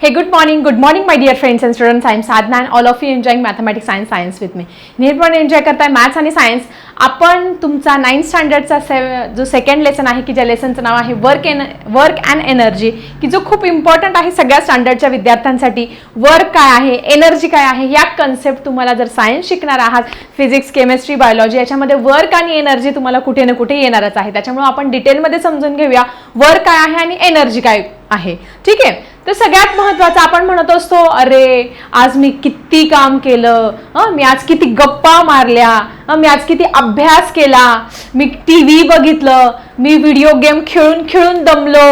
Hey, good morning, good morning, my dear friends and students. I am Sadhna and all of you enjoying mathematics, science, science with me. निर्भर enjoy करताय maths आणि science आपण तुमचा ninth स्टँडर्डचा से जो second lesson आहे की ज्या लेसनचं नाव आहे work and work and energy की जो खूप इम्पॉर्टंट आहे सगळ्या स्टँडर्डच्या विद्यार्थ्यांसाठी. वर्क काय आहे एनर्जी काय आहे या कन्सेप्ट तुम्हाला जर सायन्स शिकणार आहात फिजिक्स केमिस्ट्री बायोलॉजी याच्यामध्ये वर्क आणि एनर्जी तुम्हाला कुठे ना कुठे येणारच आहे. त्याच्यामुळे आपण डिटेलमध्ये समजून घेऊया वर्क काय आहे आणि एनर्जी काय आहे. ठीक आहे? तर सगळ्यात महत्वाचं आपण म्हणत असतो अरे आज मी किती काम केलं हं, मी आज किती गप्पा मारल्या मी आज किती अभ्यास केला मी टी व्ही बघितलं मी व्हिडिओ गेम खेळून खेळून दमलो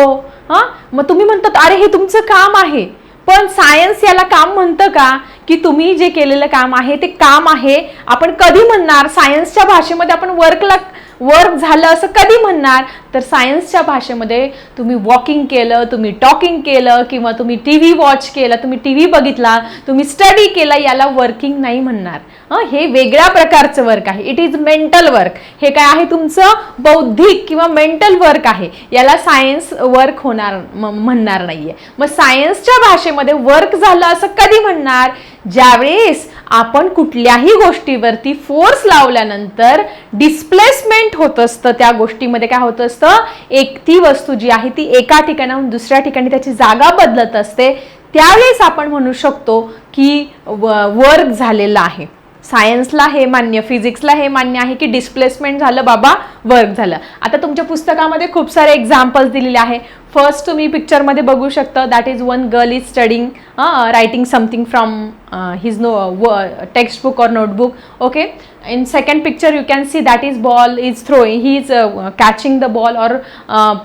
हां मग तुम्ही म्हणतात अरे हे तुमचं काम आहे. पण सायन्स याला काम म्हणतं का? की तुम्ही जे केलेलं काम आहे ते काम आहे. आपण कधी म्हणणार? सायन्सच्या भाषेमध्ये आपण वर्कला वर्क झालं असं कधी म्हणणार? तर सायन्सच्या भाषेमध्ये तुम्ही वॉकिंग केलं तुम्ही टॉकिंग केलं किंवा तुम्ही टी व्ही वॉच केलं तुम्ही टी व्ही बघितला तुम्ही स्टडी केला याला वर्किंग नाही म्हणणार. हं, हे वेगळ्या प्रकारचं वर्क आहे. इट इज मेंटल वर्क हे काय आहे तुमचं? बौद्धिक किंवा मेंटल वर्क आहे. याला सायन्स वर्क होणार म्हणणार नाहीये. मग सायन्सच्या भाषेमध्ये वर्क झालं असं कधी म्हणणार? ज्यावेळेस आपण कुठल्याही गोष्टीवरती फोर्स लावल्यानंतर डिस्प्लेसमेंट होत असतं त्या गोष्टीमध्ये काय होत असतं? एक ती वस्तू जी आहे ती एका ठिकाणाहून दुसऱ्या ठिकाणी त्याची जागा बदलत असते. त्यावेळेस आपण म्हणू शकतो की वर्क झालेलं आहे. सायन्सला हे मान्य फिजिक्सला हे मान्य आहे की डिस्प्लेसमेंट झालं बाबा वर्क झालं. आता तुमच्या पुस्तकामध्ये खूप सारे एक्झाम्पल्स दिलेले आहे. फर्स्ट तुम्ही पिक्चरमध्ये बघू शकता that is one girl is studying writing something from his no व text book or notebook okay in second picture you can see that is ball is throwing he is catching the ball or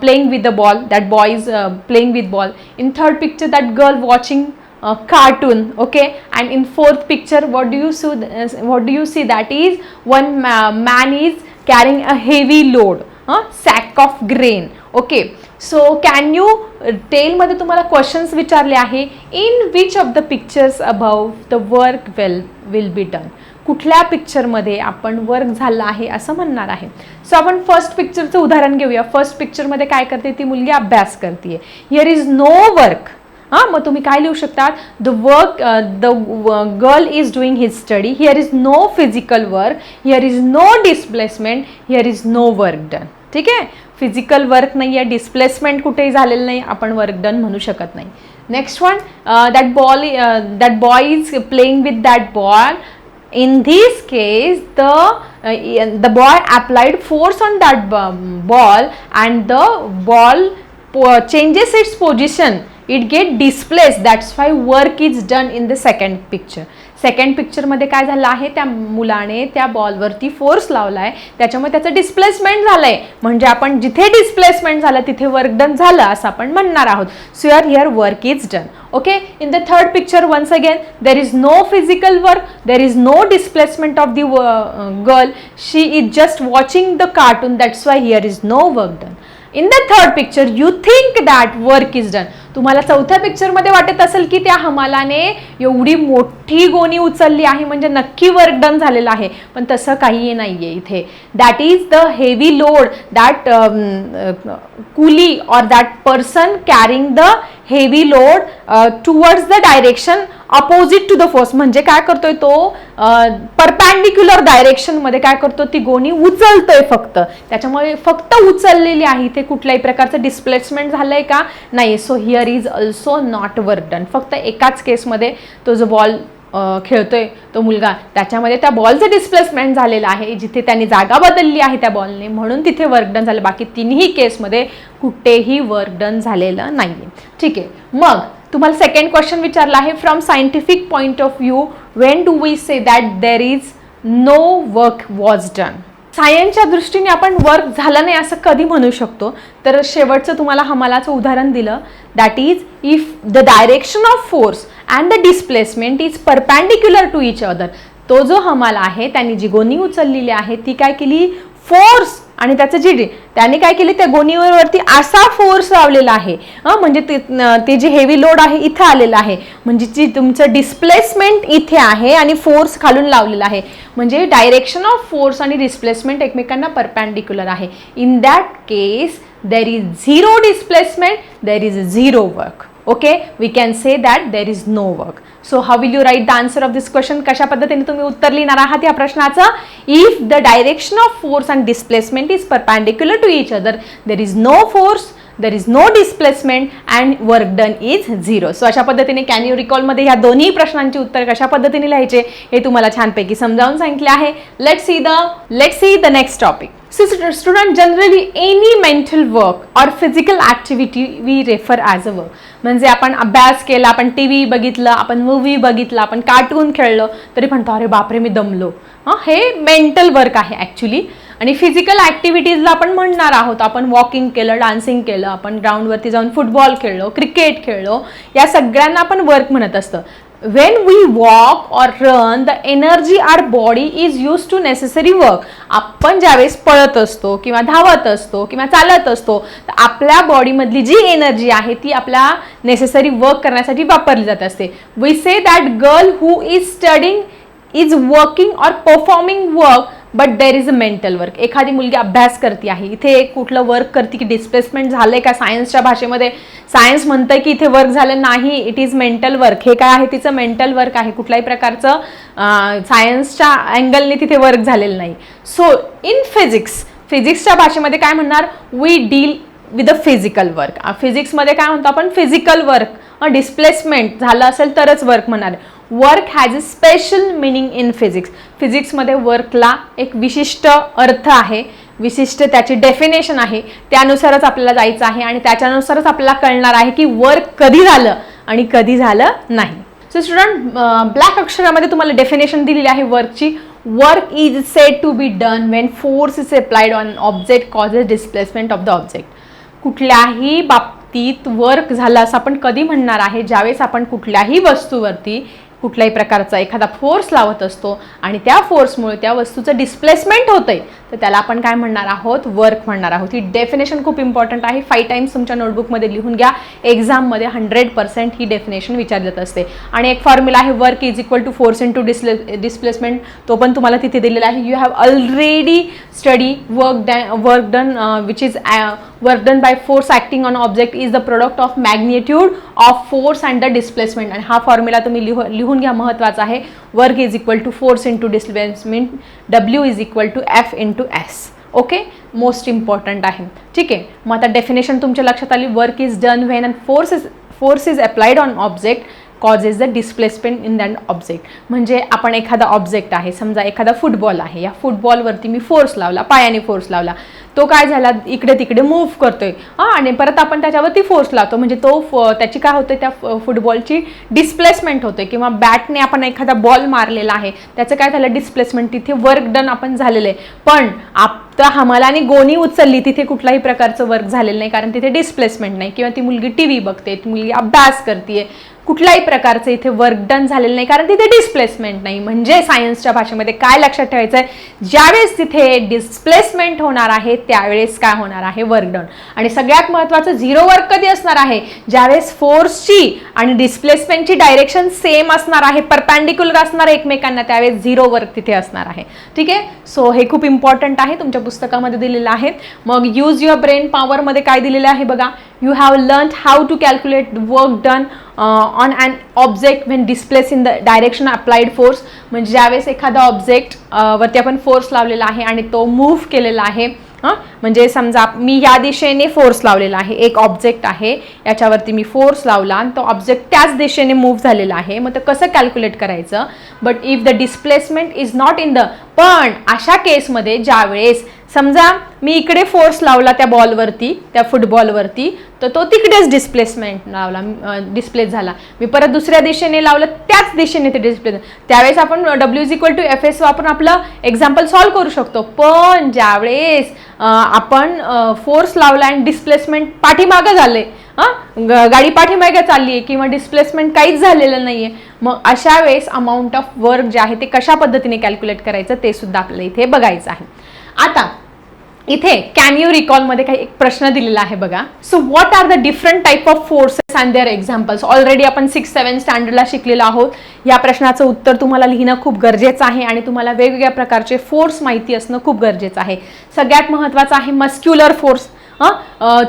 playing with the ball that boy is playing with ball in third picture that girl watching uh, cartoon okay? And in fourth picture what do you see uh, what do you see that is one ma- man is carrying a heavy load uh, sack of grain okay? So can you टेलमध्ये तुम्हाला questions विचारले आहे in which of the pictures above the work well will be done कुठल्या पिक्चरमध्ये आपण work झालं आहे असं म्हणणार आहे? सो आपण फर्स्ट पिक्चरचं उदाहरण घेऊया. फर्स्ट पिक्चरमध्ये काय करते ती मुलगी? अभ्यास करते हिअर इज नो वर्क हां मग तुम्ही काय लिहू शकतात? The work the girl is doing his study here is no physical work here is no displacement here is no work done ठीक आहे? फिजिकल वर्क नाही आहे डिस्प्लेसमेंट कुठेही झालेलं नाही. आपण वर्क डन म्हणू शकत नाही. Next one that ball that boy is playing with that ball in this case the uh, the boy applied force on that and ball and the ball po- changes its position. It get displace that's why work is done in the second picture second पिक्चरमध्ये काय झालं आहे? त्या मुलाने त्या बॉलवरती force लावला आहे त्याच्यामुळे त्याचं डिस्प्लेसमेंट झालं आहे म्हणजे आपण जिथे डिस्प्लेसमेंट झालं तिथे वर्क डन झालं असं आपण म्हणणार आहोत. So your here work is done okay in the third picture once again there is no physical work there is no displacement of the girl she is just watching the cartoon that's why here is no work done in the third picture you think that work is done तुम्हाला चौथ्या पिक्चरमध्ये वाटत असेल की त्या हमालाने एवढी मोठी गोणी उचलली आहे म्हणजे नक्की वर्क डन झालेलं आहे. पण तसं काही नाही आहे इथे that is the heavy load that coolie or that person carrying the heavy load towards the direction opposite to the force म्हणजे काय करतोय तो परपॅन्डिक्युलर डायरेक्शनमध्ये काय करतो ती गोणी उचलतोय फक्त. त्याच्यामुळे फक्त उचललेली आहे इथे कुठल्याही प्रकारचं डिस्प्लेसमेंट झालंय का? नाही so here is also not work done फक्त एकाच केसमध्ये तो जो बॉल खेळतोय तो मुलगा त्याच्यामध्ये त्या बॉलचं डिस्प्लेसमेंट झालेलं आहे जिथे त्यांनी जागा बदलली आहे त्या बॉलने म्हणून तिथे वर्क डन झालं. बाकी तिन्ही केसमध्ये कुठेही वर्क डन झालेलं नाही ठीक. आहे मग तुम्हाला सेकंड क्वेश्चन विचारला आहे. From scientific point of view when do we say that there is no work was done सायन्सच्या दृष्टीने आपण वर्क झालं नाही असं कधी म्हणू शकतो. तर शेवटचं तुम्हाला हमालाचं उदाहरण दिलं. That is if the direction of force and the displacement is perpendicular to each other तो जो हमाला आहे त्यांनी जी गोणी उचललेली आहे ती काय केली? फोर्स आणि त्याचं जी त्याने काय केले त्या गोणीवरती असा फोर्स लावलेला आहे. हं, म्हणजे ते ते जे हेवी लोड आहे इथं आलेलं आहे. म्हणजे जी तुमचं डिस्प्लेसमेंट इथे आहे आणि फोर्स खालून लावलेला आहे. म्हणजे डायरेक्शन ऑफ फोर्स आणि डिस्प्लेसमेंट एकमेकांना परपॅन्डिक्युलर आहे. In that case there is zero displacement there is zero work okay we can say that there is no work so how will you write the answer of this question कशा पद्धतीने तुम्ही उत्तर लिहिणार आहात या प्रश्नाचं? If the direction of force and displacement is perpendicular to each other there is no force there is no displacement and work done is zero so अशा पद्धतीने कॅन यू रिकॉलमध्ये ह्या दोन्ही प्रश्नांची उत्तर कशा पद्धतीने लिहायचे? हे तुम्हाला छानपैकी समजावून सांगितले आहे. Let see the let see the next topic So student generally any mental work or physical activity we refer as a work. म्हणजे आपण अभ्यास केला आपण टी व्ही बघितलं आपण मूवी बघितलं आपण कार्टून खेळलं तरी म्हणतो अरे बापरे मी दमलो. हां हे मेंटल वर्क आहे ॲक्च्युली आणि फिजिकल ॲक्टिव्हिटीजला आपण म्हणणार आहोत. आपण वॉकिंग केलं डान्सिंग केलं आपण ग्राउंडवरती जाऊन फुटबॉल खेळलो क्रिकेट खेळलो या सगळ्यांना आपण वर्क म्हणत असतं. When we walk or run the energy our body is used to necessary work. आपण ज्यावेळेस पळत असतो किंवा धावत असतो किंवा चालत असतो तर आपल्या बॉडीमधली जी एनर्जी आहे ती आपल्या नेसेसरी वर्क करण्यासाठी वापरली जात असते. We say that girl who is studying is working or performing work but there is a mental work एखादी मुलगी अभ्यास करते आहे इथे एक कुठलं वर्क करते की डिस्प्लेसमेंट झालं आहे का सायन्सच्या भाषेमध्ये? सायन्स म्हणतं की इथे वर्क झालं नाही इट इज मेंटल वर्क हे काय आहे? तिचं मेंटल वर्क आहे. कुठल्याही प्रकारचं सायन्सच्या अँगलने तिथे वर्क झालेलं नाही. सो इन फिजिक्स फिजिक्सच्या भाषेमध्ये काय म्हणणार? We deal with a physical work फिजिक्समध्ये काय म्हणतो आपण? फिजिकल वर्क डिस्प्लेसमेंट झालं असेल तरच वर्क म्हणणार. Work has a special meaning in physics फिजिक्समध्ये वर्कला एक विशिष्ट अर्थ आहे. विशिष्ट त्याची डेफिनेशन आहे. त्यानुसारच आपल्याला जायचं आहे आणि त्याच्यानुसारच आपल्याला कळणार आहे की वर्क कधी झालं आणि कधी झालं नाही. सो स्टुडंट ब्लॅक अक्षरामध्ये तुम्हाला डेफिनेशन दिलेली आहे वर्कची work is set to be done when force is applied on object causes displacement of the object कुठल्याही बाबतीत वर्क झालं असं आपण कधी म्हणणार आहे? ज्यावेळेस आपण कुठल्याही वस्तूवरती कुठल्याही प्रकारचा एखादा फोर्स लावत असतो आणि त्या फोर्समुळे त्या वस्तूचं डिस्प्लेसमेंट होतं आहे तर त्याला आपण काय म्हणणार आहोत? वर्क म्हणणार आहोत. ही डेफिनेशन खूप इम्पॉर्टंट आहे. फाईव्ह टाईम्स तुमच्या नोटबुकमध्ये लिहून घ्या. एक्झाममध्ये हंड्रेड पर्सेंट ही डेफिनेशन विचारली जात असते. आणि एक फॉर्म्युला आहे work is equal to force in to display displacement तो पण तुम्हाला तिथे दिलेला आहे. You have already study work डॅ work done which is work done by force acting on object is the product of magnitude of force and the displacement आणि हा formula तुम्ही लिहू लिहून घ्या महत्त्वाचा आहे. Work is equal to force in to displacement W is equal to F in to S okay most important आहे. ठीक आहे? मग आता डेफिनेशन तुमच्या लक्षात आली. Work is done when and force is force is applied on object causes the displacement in that object म्हणजे आपण एखादा ऑब्जेक्ट आहे समजा एखादा फुटबॉल आहे या फुटबॉलवरती मी फोर्स लावला पायाने फोर्स लावला तो काय झाला? इकडे तिकडे मूव्ह करतोय. हां आणि परत आपण त्याच्यावरती फोर्स लावतो. म्हणजे तो फ- त्याची काय होते? त्या फ- फुटबॉलची डिस्प्लेसमेंट होते किंवा बॅटने आपण एखादा बॉल मारलेला आहे त्याचं काय झालं? डिस्प्लेसमेंट तिथे वर्क डन आपण झालेलं आहे. पण आप तर आता आणि गोणी उचलली तिथे कुठल्याही प्रकारचं वर्क झालेलं नाही कारण तिथे डिस्प्लेसमेंट नाही. किंवा ती मुलगी टी व्ही बघते ती मुलगी अभ्यास करते कुठल्याही प्रकारचं इथे वर्क डन झालेलं नाही कारण तिथे डिस्प्लेसमेंट नाही. म्हणजे सायन्सच्या भाषेमध्ये काय लक्षात ठेवायचं आहे ज्यावेळेस तिथे डिस्प्लेसमेंट होणार आहे त्यावेळेस काय होणार आहे? वर्क डन आणि सगळ्यात महत्त्वाचं झिरो वर्क कधी असणार आहे? ज्यावेळेस फोर्सची आणि डिस्प्लेसमेंटची डायरेक्शन सेम असणार आहे परपॅन्डिक्युलर असणार आहे एकमेकांना त्यावेळेस झिरो वर्क तिथे असणार आहे. ठीक आहे? सो हे खूप इम्पॉर्टंट आहे. तुमच्या पुस्तकामध्ये दिलेलं आहे मग यूज युअर ब्रेन पॉवरमध्ये काय दिलेलं आहे बघा. You have learn how to calculate work done on and object when displace in the direction applied force म्हणजे ज्यावेळेस एखादा ऑब्जेक्ट uh, वरती आपण फोर्स लावलेला आहे आणि तो मूव्ह केलेला आहे हां? म्हणजे समजा मी या दिशेने फोर्स लावलेला आहे एक ऑब्जेक्ट आहे याच्यावरती मी फोर्स लावला आणि तो ऑब्जेक्ट त्याच दिशेने मूव्ह झालेला आहे. मग ते कसं कॅल्क्युलेट करायचं? But if the displacement is not in the पण अशा केसमध्ये ज्यावेळेस समजा मी इकडे फोर्स लावला त्या बॉलवरती त्या फुटबॉलवरती तर तो तिकडेच डिस्प्लेसमेंट लावला डिस्प्लेस झाला. मी परत दुसऱ्या दिशेने लावलं त्याच दिशेने ते डिस्प्ले त्यावेळेस आपण W is equal to F S वापरून आपलं एक्झाम्पल सॉल्व्ह करू शकतो. पण ज्यावेळेस आपण फोर्स लावला आणि डिस्प्लेसमेंट पाठीमागं झाले हां गाडी पाठीमागे चालली आहे किंवा डिस्प्लेसमेंट काहीच झालेलं नाही आहे मग अशा वेळेस अमाऊंट ऑफ वर्क जे आहे ते कशा पद्धतीने कॅल्क्युलेट करायचं ते सुद्धा आपल्याला इथे बघायचं आहे. आता इथे कॅन यू रिकॉलमध्ये काही एक प्रश्न दिलेला आहे बघा. So what are the different type of forces and their examples already आपण सिक्स सेवन स्टँडर्डला शिकलेलो आहोत. या प्रश्नाचं उत्तर तुम्हाला लिहिणं खूप गरजेचं आहे आणि तुम्हाला वेगवेगळ्या प्रकारचे फोर्स माहिती असणं खूप गरजेचं आहे. सगळ्यात महत्त्वाचं आहे muscular force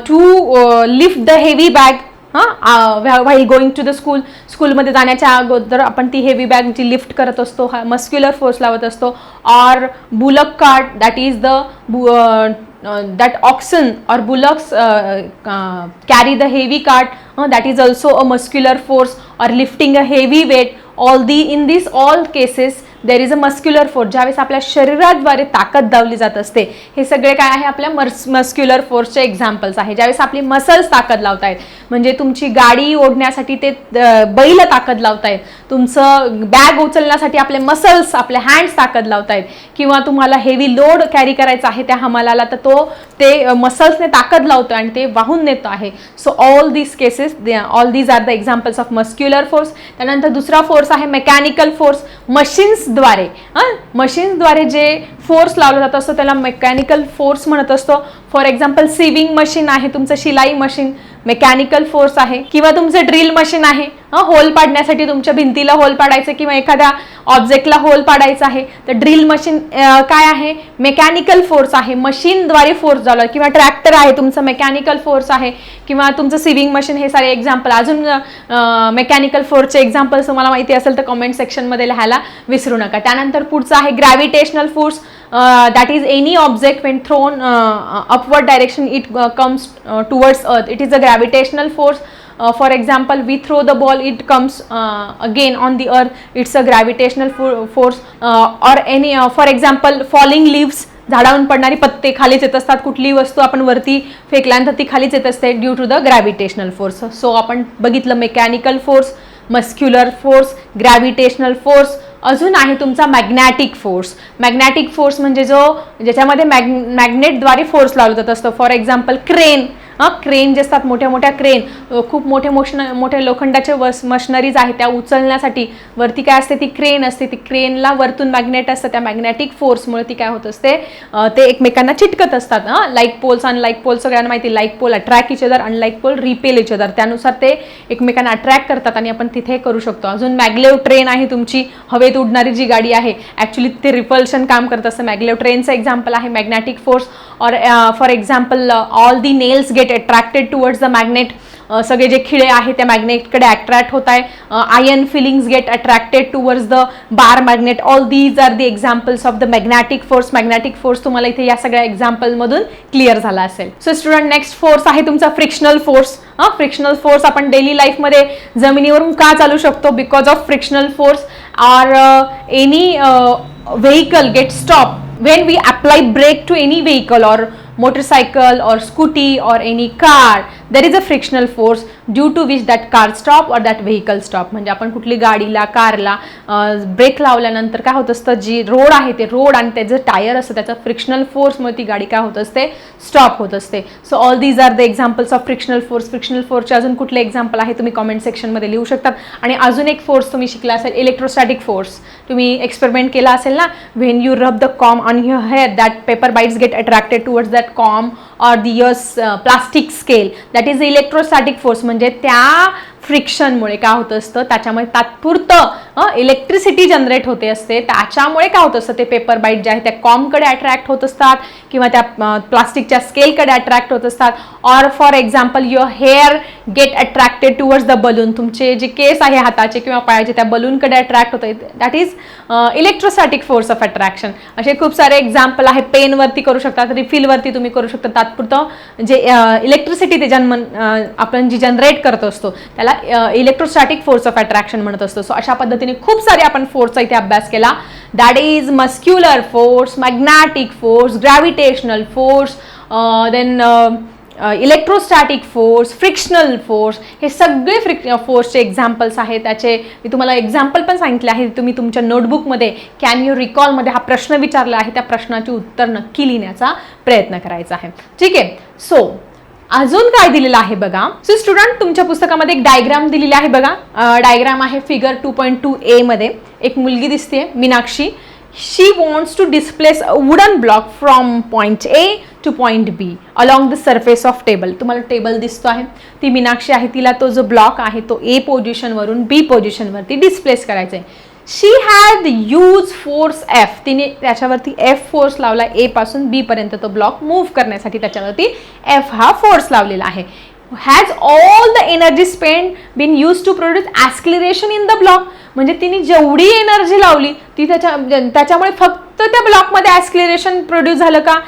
to lift the heavy bag हां? While going to the school स्कूलमध्ये जाण्याच्या अगोदर आपण ती हेवी बॅग जी लिफ्ट करत असतो हा मस्क्युलर फोर्स लावत असतो or bullock cart that is the that oxen or bullocks carry the heavy cart that is also a muscular force or lifting a heavy weight all the in this all cases there is a muscular force ज्यावेळेस आपल्या शरीराद्वारे ताकद दावली जात असते हे सगळे काय आहे? आपल्या मर्स मस्क्युलर फोर्सचे एक्झाम्पल्स आहे. ज्यावेळेस आपली मसल्स ताकद लावतायत म्हणजे तुमची गाडी ओढण्यासाठी ते बैल ताकद लावतायत तुमचं बॅग उचलण्यासाठी आपले मसल्स आपले हँड्स ताकद लावतायत किंवा तुम्हाला हेवी लोड कॅरी करायचा आहे त्या हमालाला तर तो ते मसल्सने ताकद लावतो आणि ते वाहून नेतो आहे. So all these cases all these are the examples of muscular force त्यानंतर दुसरा फोर्स आहे मेकॅनिकल फोर्स मशीन्स मशीन्सद्वारे मशीन्सद्वारे जे फोर्स लावला जात असतो त्याला मेकॅनिकल फोर्स म्हणत असतो. फॉर एक्झाम्पल सिविंग मशीन आहे तुमचं शिलाई मशीन मेकॅनिकल फोर्स आहे किंवा तुमचं ड्रिल मशीन आहे. होल पाडण्यासाठी तुमच्या भिंतीला होल पाडायचं किंवा एखाद्या ऑब्जेक्टला होल पाडायचं आहे. तर ड्रिल मशीन काय आहे? मेकॅनिकल फोर्स आहे. मशीनद्वारे फोर्स झाला किंवा ट्रॅक्टर आहे तुमचं मेकॅनिकल फोर्स आहे किंवा तुमचं सिविंग मशीन हे सारे एक्झाम्पल अजून मेकॅनिकल फोर्सचे एक्झाम्पल्स तुम्हाला माहिती असेल तर कमेंट सेक्शनमध्ये लिहायला विसरू नका. त्यानंतर पुढचं आहे gravitational force that is any object when thrown upward direction it comes towards earth it is a gravitational force uh, for example we throw the ball it comes uh, again on the earth. It's a gravitational fo- force uh, or any uh, for example falling leaves झाडावरून पडणारी पत्ते खालीच येत असतात. कुठलीही वस्तू आपण वरती फेकल्यानंतर ती खालीच येत असते due to the gravitational force so आपण बघितलं mechanical force muscular force gravitational force अजून आहे तुमचा मॅग्नॅटिक फोर्स मॅग्नॅटिक फोर्स म्हणजे जो ज्याच्यामध्ये मॅग मॅग्नेटद्वारे फोर्स लावला जात असतो. फॉर एक्झाम्पल क्रेन क्रेन जे असतात मोठ्या मोठ्या क्रेन खूप मोठे मोशन मोठे लोखंडाचे वस मशनरीज आहेत त्या उचलण्यासाठी. वरती काय असते ती क्रेन असते ती क्रेनला वरतून मॅग्नेट असतं त्या मॅग्नेटिक फोर्समुळे ती काय होत असते ते एकमेकांना चिटकत असतात हां. लाईक पोल्स आणि लाईक पोल सगळ्यांना माहिती like pole attract each other आणि like pole repel each other. त्यानुसार ते एकमेकांना अट्रॅक्ट करतात आणि आपण तिथे करू शकतो. अजून मॅग्लेव ट्रेन आहे तुमची हवेत उडणारी जी गाडी आहे ॲक्च्युली ते रिपल्शन काम करत असतं. मॅग्लेव ट्रेनचं एक्झाम्पल आहे magnetic force or for example all the nails get attracted towards the magnet सगळे जे खिळे आहेत त्या मॅग्नेटकडे अट्रॅक्ट होत आहे. Iron filings get attracted towards the bar magnet all these are the examples of the magnetic force magnetic force तुम्हाला इथे या सगळ्या एक्झाम्पलमधून क्लिअर झाला असेल. सो स्टुडंट नेक्स्ट फोर्स आहे तुमचा फ्रिक्शनल फोर्स हां फ्रिक्शनल फोर्स आपण डेली लाईफमध्ये जमिनीवरून का चालू शकतो? Because of frictional force or any vehicle get stop when we apply brake to any vehicle or motorcycle or scooty or any car there is a frictional force due to which that car stop or that vehicle stop म्हणजे आपण कुठली गाडीला कारला break लावल्यानंतर काय होत असतं? जी road आहे ते रोड आणि त्याचं टायर असतं त्याचा फ्रिक्शनल फोर्समुळे ती गाडी काय होत असते? स्टॉप होत असते. So all these are the examples of frictional force frictional फोर्सचे अजून कुठले एक्झाम्पल आहे? तुम्ही कमेंट सेक्शनमध्ये लिहू शकतात. आणि अजून एक फोर्स तुम्ही शिकला असेल इलेक्ट्रोस्टॅटिक फोर्स तुम्ही एक्सपेरिमेंट केला असेल ना? When you rub the comb on your hair that paper bits get attracted towards that comb or the yes plastic scale that is electrostatic force म्हणजे त्या फ्रिक्शनमुळे काय होत असतं? त्याच्यामुळे तात्पुरतं इलेक्ट्रिसिटी जनरेट होते असते. त्याच्यामुळे काय होत असतं? ते पेपर बाईट जे आहे त्या कॉमकडे अट्रॅक्ट होत असतात किंवा त्या प्लास्टिकच्या स्केलकडे अट्रॅक्ट होत असतात. Or for example your hair get attracted towards the balloon तुमचे जे केस आहे हाताचे किंवा पायाचे त्या बलूनकडे अट्रॅक्ट होते. That is electrostatic force of attraction असे खूप सारे एक्झाम्पल आहे. पेनवरती करू शकतात रिफिलवरती तुम्ही करू शकता. तात्पुरतं जे इलेक्ट्रिसिटी ते जन्म आपण जी जनरेट करत असतो त्याला इलेक्ट्रोस्टॅटिक फोर्स ऑफ अट्रॅक्शन म्हणत असतो. सो अशा पद्धतीने खूप सारे आपण फोर्सचा इथे अभ्यास केला. That is muscular force magnetic force gravitational force then electrostatic force frictional force हे सगळे फ्रिक फोर्सचे एक्झाम्पल्स आहेत. त्याचे मी तुम्हाला एक्झाम्पल पण सांगितले आहे तुम्ही तुमच्या नोटबुकमध्ये कॅन यू रिकॉलमध्ये हा प्रश्न विचारला आहे. त्या प्रश्नाचे उत्तर नक्की लिहिण्याचा प्रयत्न करायचा आहे. ठीक आहे? सो अजून काय दिलेलं आहे बघा? सो स्टुडंट तुमच्या पुस्तकामध्ये एक डायग्राम दिलेला आहे बघा. डायग्राम आहे figure two point two A मध्ये. एक मुलगी दिसते Meenakshi. She wants to displace a wooden block from point A to point B along the surface of table तुम्हाला टेबल दिसतो आहे. ती मीनाक्षी आहे तिला तो जो ब्लॉक आहे तो ए पोझिशनवरून बी पोझिशनवरती डिस्प्लेस करायचा आहे she had use force F तिने त्याच्यावरती एफ फोर्स लावला ए पासून बी पर्यंत तो ब्लॉक मूव्ह करण्यासाठी त्याच्यावरती एफ हा फोर्स लावलेला आहे. Has all the energy spend been use to produce acceleration in the block म्हणजे तिने जेवढी एनर्जी लावली ती त्याच्या त्याच्यामुळे फक्त त्या ब्लॉकमध्ये ॲस्क्लिरेशन प्रोड्यूस झालं का?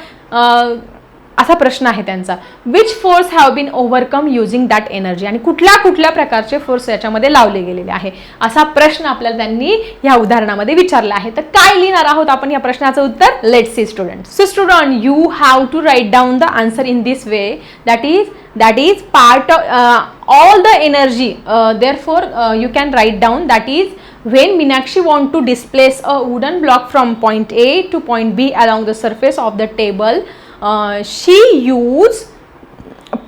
असा प्रश्न आहे त्यांचा. Which force have been overcome using that energy आणि कुठल्या कुठल्या प्रकारचे फोर्स याच्यामध्ये लावले गेलेले आहे? असा प्रश्न आपल्याला त्यांनी या उदाहरणामध्ये विचारला आहे. तर काय लिहिणार आहोत आपण या प्रश्नाचं उत्तर? Let see student so student you have to write down the answer in this way that is that is part all the energy the energy uh, therefore uh, you can write down. That is when Minakshi want to displace a wooden block from point A to point B along the surface of the table Uh, she use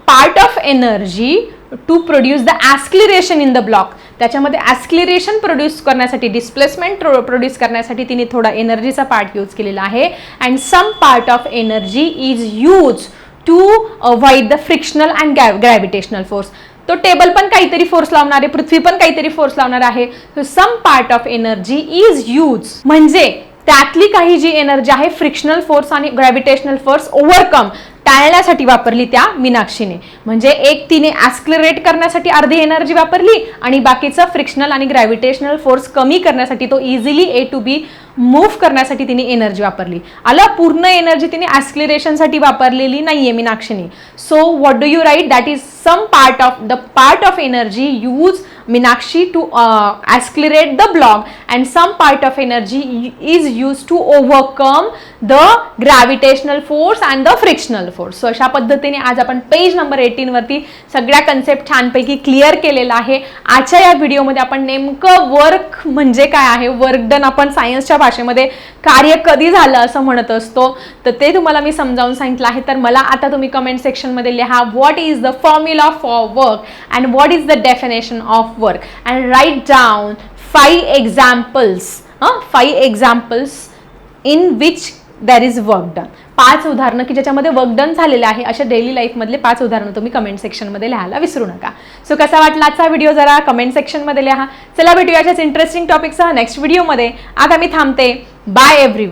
part of energy to produce the acceleration in the block त्याच्यामध्ये acceleration produce करण्यासाठी displacement produce करण्यासाठी तिने थोडा एनर्जीचा part use केलेला आहे. And some part of energy is use to avoid the frictional and gravitational force तो table पण काहीतरी फोर्स लावणार आहे पृथ्वी पण काहीतरी फोर्स लावणार आहे. Some part of energy is use म्हणजे त्यातली काही जी एनर्जी आहे फ्रिक्शनल फोर्स आणि ग्रॅव्हिटेशनल फोर्स ओव्हरकम टाळण्यासाठी वापरली त्या मीनाक्षीने. म्हणजे एक तिने ॲस्क्लरेट करण्यासाठी अर्धी एनर्जी वापरली आणि बाकीचं फ्रिक्शनल आणि ग्रॅव्हिटेशनल फोर्स कमी करण्यासाठी तो easily A to B move करण्यासाठी तिने एनर्जी वापरली. आला पूर्ण एनर्जी तिने ॲस्क्लिरेशनसाठी वापरलेली नाहीये मीनाक्षीने. So what do you write that is some part of the part of energy use Meenakshi to uh, the the and some part of energy is use to overcome the gravitational force and the frictional force so अशा पद्धतीने आज आपण page number एटीनवरती सगळ्या concept छानपैकी clear केलेला आहे. आजच्या या व्हिडिओमध्ये आपण नेमकं वर्क म्हणजे काय आहे? वर्क डन आपण सायन्सच्या भाषेमध्ये कार्य कधी झालं असं म्हणत असतो. तर ते तुम्हाला मी समजावून सांगितलं आहे. तर मला आता तुम्ही कमेंट सेक्शनमध्ये लिहा what is the formula for work and what is the definition of work and write down five examples हां? Five examples in which there is work done पाच उदाहरणं की ज्याच्यामध्ये वर्क डन झालेले आहे अशा डेली लाईफमधले पाच उदाहरणं तुम्ही कमेंट सेक्शनमध्ये लिहायला विसरू नका. सो कसा वाटला आजचा व्हिडिओ जरा कमेंट सेक्शनमध्ये लिहा. चला भेटूया अशाच इंटरेस्टिंग टॉपिकसह नेक्स्ट व्हिडिओमध्ये आता मी थांबते. Bye every